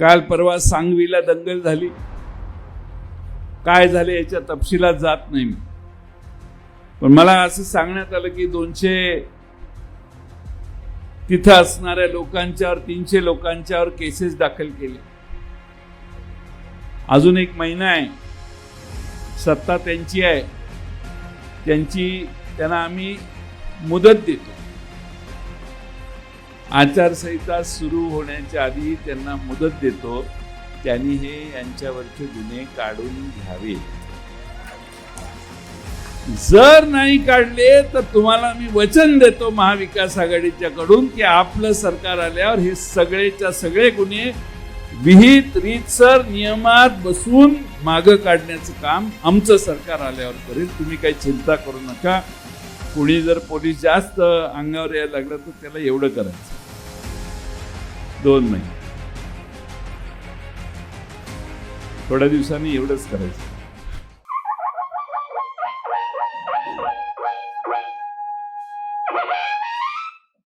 काल परवा सांगवीला दंगल झाली. काय झाले याच्या तपशिलात जात नाही मी. पण मला असं सांगण्यात आलं की दोनशे तिथं असणाऱ्या लोकांच्यावर तीनशे लोकांच्यावर केसेस दाखल केले. अजून एक महिना आहे. सत्ता त्यांची आहे. त्यांची त्यांना आम्ही मुदत देतो. आचारसंहिता सुरू होण्याच्या आधी त्यांना मुदत देतो. त्यांनी हे यांच्यावरचे गुन्हे काढून घ्यावे. जर नाही काढले तर तुम्हाला मी वचन देतो महाविकास आघाडीच्या कडून की आपलं सरकार आल्यावर हे सगळेच्या सगळे गुन्हे विहित रीतसर नियमात बसून मागं काढण्याचं काम आमचं सरकार आल्यावर करेल. तुम्ही काही चिंता करू नका. कुणी जर पोलीस जास्त अंगावर यायला लागलं तर त्याला एवढं करायचं. दोन महिने. थोड्या दिवसांनी एवढंच करायचं.